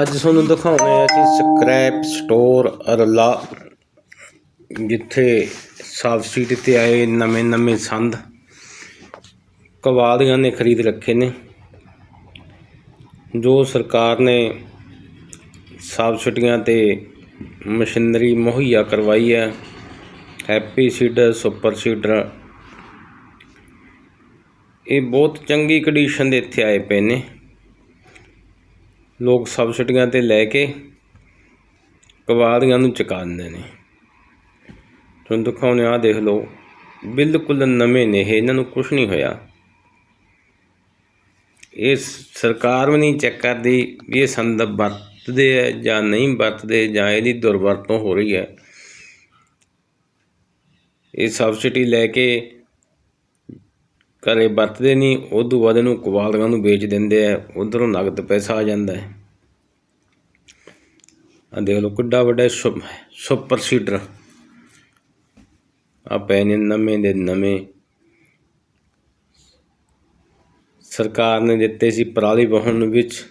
ਅੱਜ ਤੁਹਾਨੂੰ ਦਿਖਾਉਂਦੇ ਆ ਜੀ ਸਕ੍ਰੈਪ ਸਟੋਰ ਅਰਲਾ, ਜਿੱਥੇ ਸਬਸਿਡੀ ਤੇ ਆਏ ਨਵੇਂ ਨਵੇਂ ਸੰਦ ਕਵਾਲੀਆਂ ਨੇ ਖਰੀਦ ਰੱਖੇ ਨੇ। ਜੋ ਸਰਕਾਰ ਨੇ ਸਬਸਿਡੀਆਂ ਤੇ ਮਸ਼ੀਨਰੀ ਮੁਹੱਈਆ ਕਰਵਾਈ ਹੈ, ਹੈਪੀ ਸੀਡਰ ਸੁਪਰ ਸੀਡਰ ਇਹ ਬਹੁਤ ਚੰਗੀ ਕੰਡੀਸ਼ਨ ਦੇ ਇੱਥੇ ਆਏ ਪਏ ਨੇ। ਲੋਕ ਸਬਸਿਡੀਆਂ ਤੇ ਲੈ ਕੇ ਕਵਾੜੀਆਂ ਨੂੰ ਚੁਕਾ ਦਿੰਦੇ ਨੇ। ਤੁਹਾਨੂੰ ਦਿਖਾਉਂਦੇ ਆ ਦੇਖ ਲਓ। ਬਿਲਕੁਲ ਨਵੇਂ ਨੇ ਇਹ, ਇਹਨਾਂ ਨੂੰ ਕੁਝ ਨਹੀਂ ਹੋਇਆ। ਇਹ ਸਰਕਾਰ ਵੀ ਨਹੀਂ ਚੈੱਕ ਕਰਦੀ ਵੀ ਇਹ ਸੰਦ ਵਰਤਦੇ ਆ ਜਾਂ ਨਹੀਂ ਵਰਤਦੇ ਜਾਂ ਇਹਦੀ ਦੁਰਵਰਤੋਂ ਹੋ ਰਹੀ ਹੈ। ਇਹ ਸਬਸਿਡੀ ਲੈ ਕੇ ਘਰੇ ਵਰਤਦੇ ਨਹੀਂ ਉਦੋਂ ਬਾਅਦ ਇਹਨੂੰ ਕਵਾਲੀਆਂ ਨੂੰ ਵੇਚ ਦਿੰਦੇ ਆ, ਉਧਰੋਂ ਨਗਦ ਪੈਸਾ ਆ ਜਾਂਦਾ ਹੈ। ਆ ਦੇਖ ਲਓ ਕਿੱਡਾ ਵੱਡਾ ਸੁ- ਸੁਪਰ ਸੀਡਰ। ਆ ਪਏ ਨੇ ਨਵੇਂ ਦੇ ਨਵੇਂ। ਸਰਕਾਰ ਨੇ ਦਿੱਤੇ ਸੀ ਪਰਾਲੀ ਵਾਹਣ ਵਿੱਚ।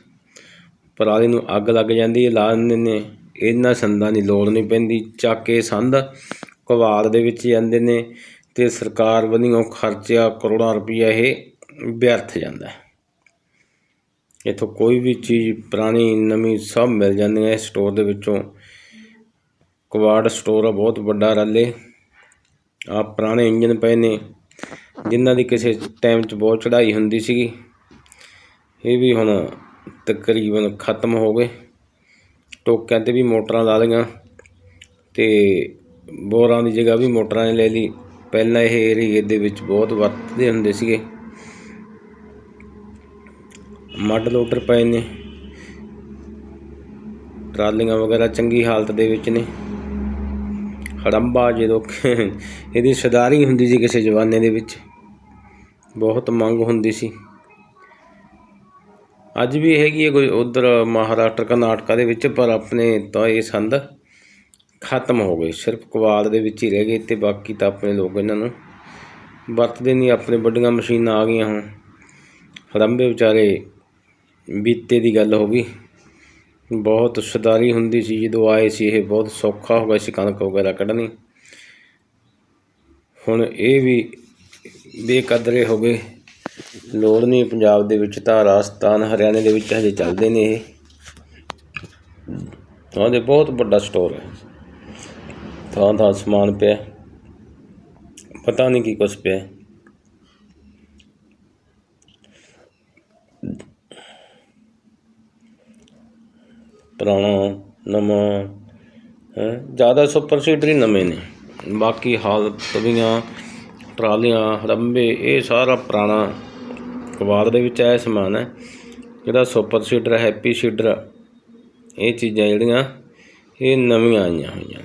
ਪਰਾਲੀ ਨੂੰ ਅੱਗ ਲੱਗ ਜਾਂਦੀ ਹੈ, ਲਾ ਦਿੰਦੇ ਨੇ। ਇਹਨਾਂ ਸੰਦਾਂ ਦੀ ਲੋੜ ਨਹੀਂ ਪੈਂਦੀ, ਚੱਕ ਕੇ ਸੰਦ ਕਵਾੜ ਦੇ ਵਿੱਚ ਜਾਂਦੇ ਨੇ। ਅਤੇ ਸਰਕਾਰ ਵੱਲੋਂ ਖਰਚਿਆ ਕਰੋੜਾਂ ਰੁਪਈਆ ਇਹ ਵਿਅਰਥ ਜਾਂਦਾ ਇੱਥੋਂ ਕੋਈ ਵੀ ਚੀਜ਼ ਪੁਰਾਣੀ, ਨਵੀਂ ਸਭ ਮਿਲ ਜਾਂਦੀਆਂ ਇਸ ਸਟੋਰ ਦੇ ਵਿੱਚੋਂ। ਕਵਾੜ ਸਟੋਰ ਆ, ਬਹੁਤ ਵੱਡਾ ਰੱਲੇ ਆ ਪੁਰਾਣੇ ਇੰਜਨ ਪਏ ਨੇ, ਜਿਨ੍ਹਾਂ ਦੀ ਕਿਸੇ ਟਾਈਮ 'ਚ ਬਹੁਤ ਚੜ੍ਹਾਈ ਹੁੰਦੀ ਸੀਗੀ। ਇਹ ਵੀ ਹੁਣ ਤਕਰੀਬਨ ਖਤਮ ਹੋ ਗਏ। ਟੋਕਿਆਂ ਤੇ ਵੀ ਮੋਟਰਾਂ ਲਾ ਲਈਆਂ ਤੇ ਬੋਰਾਂ ਦੀ ਜਗ੍ਹਾ ਵੀ ਮੋਟਰਾਂ ਨੇ ਲੈ ਲਈ। ਪਹਿਲਾਂ ਇਹ ਏਰੀਏ ਦੇ ਵਿੱਚ ਬਹੁਤ ਵਰਤਦੇ ਹੁੰਦੇ ਸੀਗੇ। ਮੱਡ ਲੋਡਰ ਪਏ ਨੇ। ਟਰਾਲੀਆਂ ਵਗੈਰਾ ਚੰਗੀ ਹਾਲਤ ਦੇ ਵਿੱਚ ਨੇ। ਹੜੰਬਾ ਜਦੋਂ ਇਹਦੀ ਸਦਾਰੀ ਹੁੰਦੀ ਸੀ ਕਿਸੇ ਜਵਾਨੇ ਦੇ ਵਿੱਚ। ਬਹੁਤ ਮੰਗ ਹੁੰਦੀ ਸੀ। ਅੱਜ ਵੀ ਹੈਗੀ ਹੈ ਕੋਈ ਉਧਰ ਮਹਾਰਾਸ਼ਟਰ, ਕਰਨਾਟਕਾ ਦੇ ਵਿੱਚ, ਪਰ ਆਪਣੇ ਤਾਂ ਇਹ ਸੰਦ ਖਤਮ ਹੋ ਗਏ। ਸਿਰਫ ਕਵਾਲ ਦੇ ਵਿੱਚ ਹੀ ਰਹਿ ਗਏ ਤੇ ਬਾਕੀ ਤਾਂ ਆਪਣੇ ਲੋਕ ਇਹਨਾਂ ਨੂੰ ਵਰਤਦੇ ਨਹੀਂ। ਆਪਣੇ ਵੱਡੀਆਂ ਮਸ਼ੀਨਾਂ ਆ ਗਈਆਂ ਹੁਣ। ਹੜੰਬੇ ਵਿਚਾਰੇ ਬੀਤੇ ਦੀ ਗੱਲ ਹੋ ਗਈ। ਬਹੁਤ ਸਦਾਰੀ ਹੁੰਦੀ ਸੀ। ਜਦੋਂ ਆਏ ਸੀ ਇਹ ਬਹੁਤ ਸੌਖਾ ਹੋ ਗਿਆ ਸੀ। ਕਣਕ ਵਗੈਰਾ ਕੱਢਣੀ। ਹੁਣ ਇਹ ਵੀ ਬੇਕਦਰੇ ਹੋ ਗਏ। ਲੋੜ ਨਹੀਂ ਪੰਜਾਬ ਦੇ ਵਿੱਚ ਤਾਂ ਰਾਜਸਥਾਨ, ਹਰਿਆਣੇ ਦੇ ਵਿੱਚ ਹਜੇ ਚੱਲਦੇ ਨੇ ਇਹ। ਉਹਦੇ ਬਹੁਤ ਵੱਡਾ ਸਟੋਰ ਹੈ। ਥਾਂ ਥਾਂ ਸਮਾਨ ਪਿਆ। ਪਤਾ ਨਹੀਂ ਕੀ ਕੁਛ ਪਿਆ। ਪੁਰਾਣਾ, ਨਵਾਂ, ਹੈ, ਜ਼ਿਆਦਾ ਸੁਪਰ ਸੀਡਰ ਹੀ ਨਵੇਂ ਨੇ। ਬਾਕੀ ਹਾਲਤ ਤਵੀਆਂ, ਟਰਾਲੀਆਂ, ਰੰਬੇ, ਇਹ ਸਾਰਾ ਪੁਰਾਣਾ ਕਬਾੜ ਦੇ ਵਿੱਚ ਆਇਆ ਸਮਾਨ ਹੈ। ਜਿਹੜਾ ਸੁਪਰ ਸੀਡਰ ਹੈਪੀ ਸੀਡਰ ਇਹ ਚੀਜ਼ਾਂ ਜਿਹੜੀਆਂ, ਇਹ ਨਵੀਆਂ ਆਈਆਂ ਹੋਈਆਂ